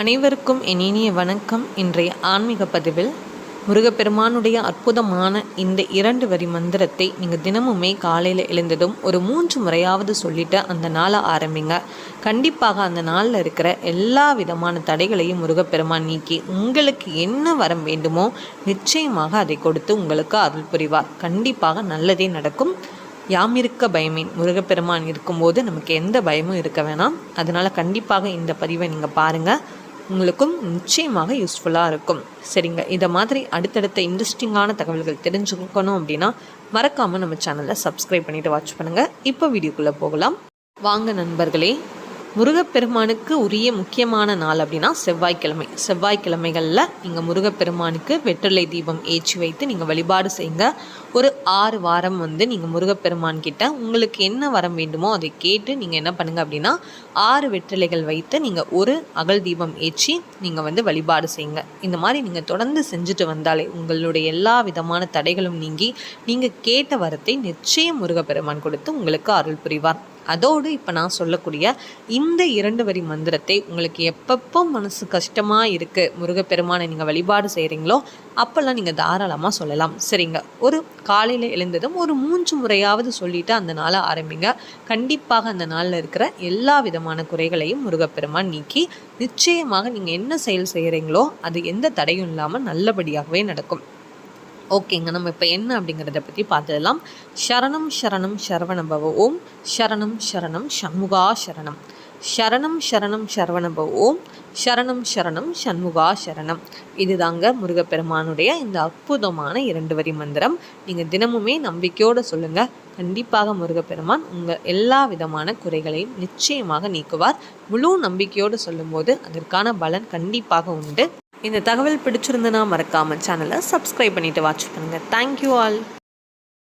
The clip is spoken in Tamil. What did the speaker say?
அனைவருக்கும் என் இனிய வணக்கம். இன்றைய ஆன்மீக பதிவில் முருகப்பெருமானுடைய அற்புதமான இந்த இரண்டு வரி மந்திரத்தை நீங்கள் தினமுமே காலையில் எழுந்ததும் ஒரு மூன்று முறையாவது சொல்லிட்டு அந்த நாளை ஆரம்பிங்க. கண்டிப்பாக அந்த நாளில் இருக்கிற எல்லா விதமான தடைகளையும் முருகப்பெருமான் நீக்கி உங்களுக்கு என்ன வரம் வேண்டுமோ நிச்சயமாக அதை கொடுத்து உங்களுக்கு அருள் புரிவார். கண்டிப்பாக நல்லதே நடக்கும். யாம் இருக்க பயமேன் முருகப்பெருமான் இருக்கும்போது நமக்கு எந்த பயமும் இருக்க வேணாம். அதனால் கண்டிப்பாக இந்த பதிவை நீங்கள் பாருங்கள் உங்களுக்கும் நிச்சயமாக யூஸ்ஃபுல்லாக இருக்கும். சரிங்க. இதை மாதிரி அடுத்தடுத்த இன்ட்ரெஸ்டிங்கான தகவல்கள் தெரிஞ்சுக்கணும் அப்படின்னா மறக்காமல் நம்ம சேனலை சப்ஸ்கிரைப் பண்ணிவிட்டு வாட்ச் பண்ணுங்கள் இப்போ வீடியோக்குள்ளே போகலாம். வாங்க நண்பர்களே முருகப்பெருமானுக்கு உரிய முக்கியமான நாள் அப்படின்னா செவ்வாய்க்கிழமை. செவ்வாய்க்கிழமைகளில் நீங்கள் முருகப்பெருமானுக்கு வெற்றிலை தீபம் ஏற்றி வைத்து நீங்கள் வழிபாடு செய்யுங்க. ஒரு ஆறு வாரம் வந்து நீங்கள் முருகப்பெருமான் கிட்ட உங்களுக்கு என்ன வரம் வேண்டுமோ அதை கேட்டு நீங்கள் என்ன பண்ணுங்கள் அப்படின்னா ஆறு வெற்றிலைகள் வைத்து நீங்கள் ஒரு அகல் தீபம் ஏற்றி நீங்கள் வந்து வழிபாடு செய்யுங்க. இந்த மாதிரி நீங்கள் தொடர்ந்து செஞ்சுட்டு வந்தாலே உங்களுடைய எல்லா விதமான தடைகளும் நீங்கி நீங்கள் கேட்ட வரத்தை நிச்சயம் முருகப்பெருமான் கொடுத்து உங்களுக்கு அருள் புரிவார். அதோடு இப்போ நான் சொல்லக்கூடிய இந்த இரண்டு வரி மந்திரத்தை உங்களுக்கு எப்பப்போ மனசு கஷ்டமாக இருக்குது முருகப்பெருமானை நீங்கள் வழிபாடு செய்கிறீங்களோ அப்போல்லாம் நீங்கள் தாராளமாக சொல்லலாம். சரிங்க. ஒரு காலையில் எழுந்ததும் ஒரு மூன்று முறையாவது சொல்லிவிட்டு அந்த நாளை ஆரம்பிங்க. கண்டிப்பாக அந்த நாளில் இருக்கிற எல்லா விதமான குறைகளையும் முருகப்பெருமான் நீக்கி நிச்சயமாக நீங்கள் என்ன செயல் செய்கிறீங்களோ அது எந்த தடையும் இல்லாமல் நல்லபடியாகவே நடக்கும். ஓகேங்க. நம்ம இப்போ என்ன அப்படிங்கிறத பற்றி பார்த்துடலாம். சரணம் சரணம் சரவணபவ ஓம் சரணம் சரணம் சண்முகா சரணம். சரணம் சரணம் சரவணபவ ஓம் சரணம் சரணம் சண்முகா சரணம். இதுதாங்க முருகப்பெருமானுடைய இந்த அற்புதமான இரண்டு வரி மந்திரம். நீங்கள் தினமுமே நம்பிக்கையோடு சொல்லுங்கள் கண்டிப்பாக முருகப்பெருமான் உங்கள் எல்லா விதமான குறைகளையும் நிச்சயமாக நீக்குவார். முழு நம்பிக்கையோடு சொல்லும்போது அதற்கான பலன் கண்டிப்பாக உண்டு. இந்த தகவல் பிடிச்சிருந்துன்னா மறக்காமல் சேனலை சப்ஸ்கிரைப் பண்ணிவிட்டு வாட்ச் பண்ணுங்கள் தேங்க்யூ ஆல்